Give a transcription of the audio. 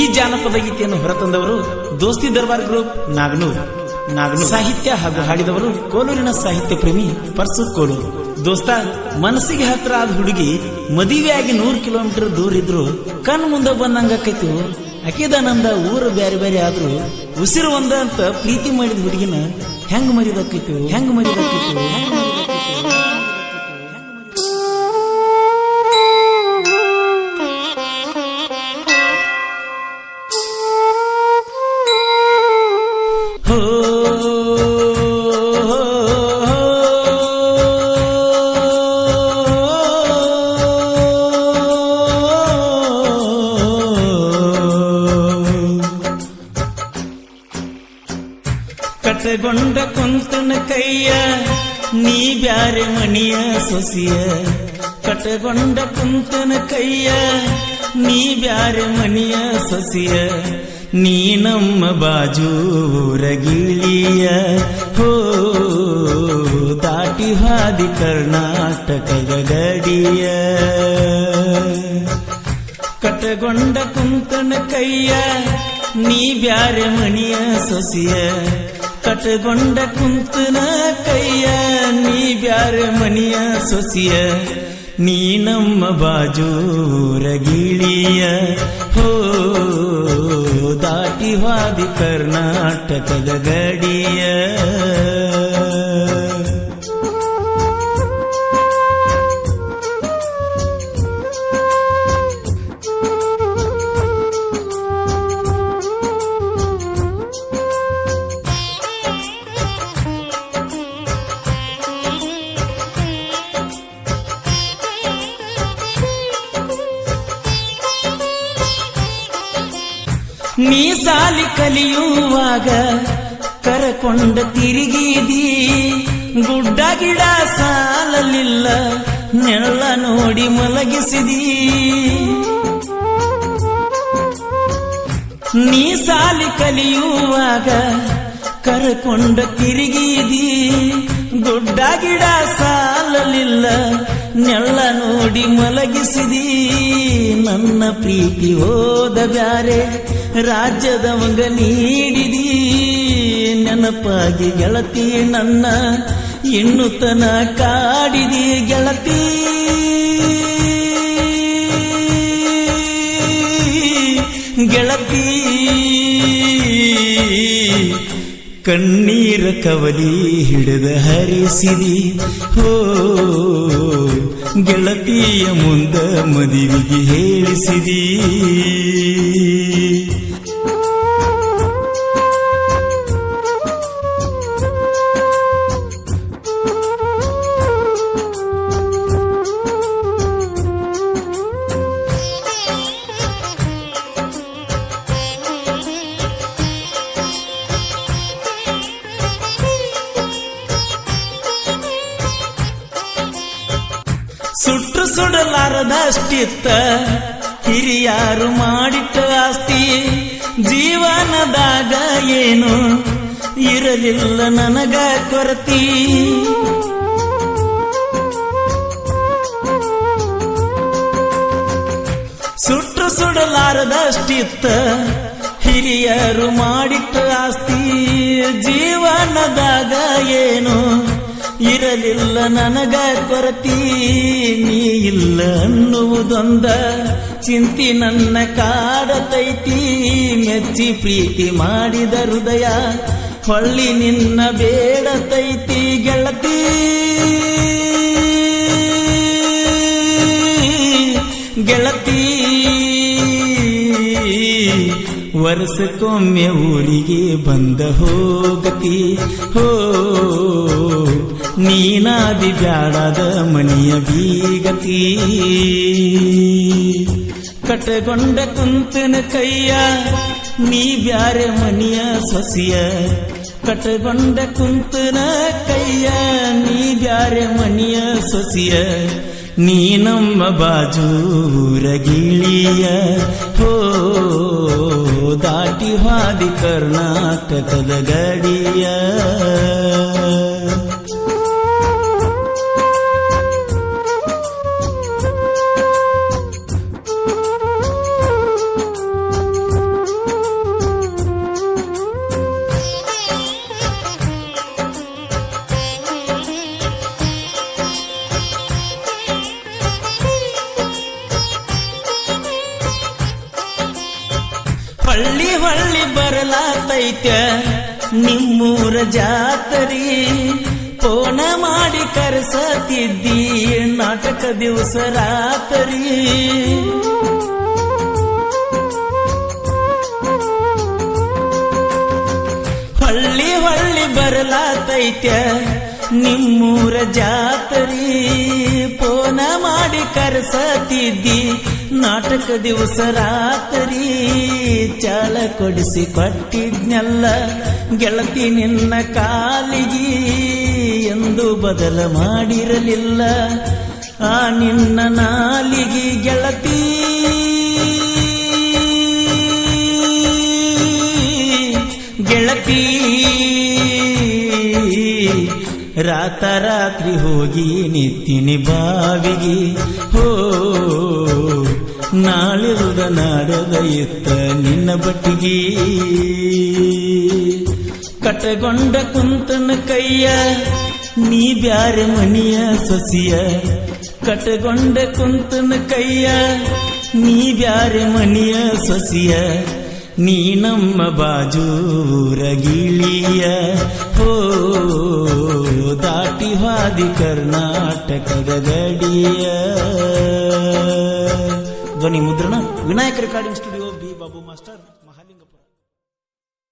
ಈ ಜಾನಪದ ಗೀತೆಯನ್ನು ಹೊರತಂದವರು ದೋಸ್ತಿ ದರ್ಬಾರ್ ಗ್ರೂಪ್ ನಾಗನೂರ್. ನಾಗನೂರ್. ಸಾಹಿತ್ಯ ಹಾಗೂ ಹಾಡಿದವರು ಕೋಲೂರಿನ ಸಾಹಿತ್ಯ ಪ್ರೇಮಿ ಪರ್ಸು ಕೋಲೂರು ದೋಸ್ತ, ಮನಸ್ಸಿಗೆ ಹತ್ರ ಆದ ಹುಡುಗಿ ಮದುವೆಯಾಗಿ ನೂರು ಕಿಲೋಮೀಟರ್ ದೂರ ಇದ್ರು ಕಣ್ ಮುಂದೆ ಬಂದಂಗಾಕೈತು ಅಕಿದಾನಂದ ಊರು ಬ್ಯಾರೆ ಬ್ಯಾರೆ ಆದ್ರು ಉಸಿರು ಒಂದ ಅಂತ ಪ್ರೀತಿ ಮಾಡಿದ ಹುಡುಗಿನ ಹೆಂಗ್ ಮರಿದಕ್ಕೈತು ಹೆಂಗ್ ಮರಿದಕ್ಕೈತು ಕುಂತನ ಕೈಯ, ನೀ ಬ್ಯಾರೆ ಮಣಿಯ ಸೊಸಿಯ. ಕಟಗೊಂಡ ಕುಂತನ ಕೈಯ, ನೀ ಬ್ಯಾರೆ ಮಣಿಯ ಸೊಸಿಯ. ನೀ ನಮ್ಮ ಬಾಜೂರ ಗಿಳಿಯ ಹೋ, ದಾಟಿ ಹಾದಿ ಕರ್ನಾಟಕದ ಗಡಿಯ ಕಟಗೊಂಡ ಕುಂತನ ಕೈಯ, ನೀ ಬ್ಯಾರೆ ಮಣಿಯ ಸೊಸಿಯ. ಕಟ್ಟಗೊಂಡ ಕುಂತನ ಕೈಯ, ನೀ ಬ್ಯಾರೆ ಮನಿಯ ಸೊಸಿಯ, ನೀ ನಮ್ಮ ಬಾಜೂರ ಗಿಳಿಯ. ಹೋ, ದಾಟಿ ವಾದಿ ಕರ್ನಾಟಕದ ಗಡಿಯ. ನೀ ಸಾಲಿ ಕಲಿಯುವಾಗ ಕರಕೊಂಡ ತಿರುಗಿದಿ. ಗುಡ್ಡ ಗಿಡ ಸಾಲಲಿಲ್ಲ, ನೆರಳ ನೋಡಿ ಮಲಗಿಸಿದಿ. ನೀ ಸಾಲಿ ಕಲಿಯುವಾಗ ಕರಕೊಂಡ ತಿರುಗಿದಿ. ಗುಡ್ಡ ಗಿಡ ಸಾಲಲಿಲ್ಲ ನೆಳ್ಳ ನೋಡಿ ಮಲಗಿಸಿದಿ. ನನ್ನ ಪ್ರೀತಿ ಹೋದ ಬ್ಯಾರೆ. ರಾಜ್ಯದ ಮಗ ನೀಡಿದಿ ನೆನಪಾಗಿ ಗೆಳತಿ ನನ್ನ, ಇನ್ನುತನ ಕಾಡಿದಿ ಗೆಳತಿ. ಗೆಳತಿ, ಕಣ್ಣೀರ ಕವಲಿ ಹಿಡಿದ ಹರಿಸಿದಿ. ಹೋ, ಗೆಳತಿಯ ಮುಂದ ಮದುವಿಗೆ ಹೇಳಿಸಿದಿ. ಸುಟ್ಟು ಸುಡಲಾರದಷ್ಟಿತ್ತ ಹಿರಿಯಾರು ಮಾಡಿಟ್ಟ ಆಸ್ತಿ. ಜೀವನದಾಗ ಏನು ಇರಲಿಲ್ಲ ನನಗ ಕೊರತಿ. ಸುಟ್ಟು ಸುಡಲಾರದಷ್ಟಿತ್ತ ಹಿರಿಯರು ಮಾಡಿಟ್ಟ ಆಸ್ತಿ. ಜೀವನದಾಗ ಏನು ಇರಲಿಲ್ಲ ನನಗ ಕೊರತಿ, ನೀ ಇಲ್ಲ ಅನ್ನುವುದೊಂದ. ಚಿಂತಿ ನನ್ನ ಕಾಡತೈತಿ, ಮೆಚ್ಚಿ ಪ್ರೀತಿ ಮಾಡಿದ ಹೃದಯ. ಹೊಳ್ಳಿ ನಿನ್ನ ಬೇಡತೈತಿ ಗೆಳತಿ. ಗೆಳತಿ, ವರ್ಷಕ್ಕೊಮ್ಮೆ ಊರಿಗೆ ಬಂದ ಹೋಗತಿ. ಹೋ ನೀನಾದಿ ಬ್ಯಾಡದ ಮನಿಯ ಬೀಗತಿ. ಕಟಗೊಂಡ ಕುಂತನ ಕೈಯ ನೀ ಬ್ಯಾರೆ ಮನಿಯ ಸೊಸಿಯ. ಕಟಗೊಂಡ ಕುಂತನ ಕೈಯ ನೀ ಬ್ಯಾರೆ ಮನಿಯ ಸೊಸಿಯ. ನೀ ನಮ್ಮ ಬಾಜೂರ ಗಿಳಿಯ ಹೋ, ದಾಟಿ ಹಾದಿ ಕರ್ನಾಟಕದ ಗಡಿಯ. ಹೊಳ್ಳಿ ಹೊಳ್ಳಿ ಬರಲಾತೈತ ನಿಮ್ಮೂರ ಜಾತರಿ. ಫೋನ ಮಾಡಿ ಕರೆಸತಿದ್ದಿ ನಾಟಕ ದಿವಸ ರಾತ್ರಿ. ಹೊಳ್ಳಿ ಹೊಳ್ಳಿ ಬರಲಾತೈತ ನಿಮ್ಮೂರ ಜಾತರಿ. ಫೋನ ಮಾಡಿ ಕರೆಸತಿದ್ದಿ ನಾಟಕ ದಿವಸ ರಾತ್ರಿ. ಚಾಳ ಕೊಡಿಸಿ ಕೊಟ್ಟಿದ್ನೆಲ್ಲ, ಗೆಳತಿ ನಿನ್ನ ಕಾಲಿಗೆ ಎಂದು ಬದಲ ಮಾಡಿರಲಿಲ್ಲ. ಆ ನಿನ್ನ ನಾಲಿಗೆ ಗೆಳತಿ ಗೆಳತಿ ರಾತ ರಾತ್ರಿ ಹೋಗಿ ನಿತ್ತಿನಿ ಬಾವಿಗೆ. ಹೋ ನಾಳಿರುದ ನಾಡದ ಎತ್ತ ನಿನ್ನ ಬಟ್ಟಿಗೆ. ಕಟಗೊಂಡ ಕುಂತನ ಕೈಯ, ನೀ ಬ್ಯಾರೆ ಮನಿಯ ಸೊಸಿಯ. ಕಟಗೊಂಡ ಕುಂತನ ಕೈಯ, ನೀ ಬ್ಯಾರೆ ಮನಿಯ ಸೊಸಿಯ. ನೀ ನಮ್ಮ ಬಾಜೂರ ಗಿಳಿಯ. ಹೋ, ದಾಟಿ ಹಾದಿ ಕರ್ನಾಟಕದ ಗಡಿಯ. ధ్వని ముద్రణ Vinayak recording studio B Babu master.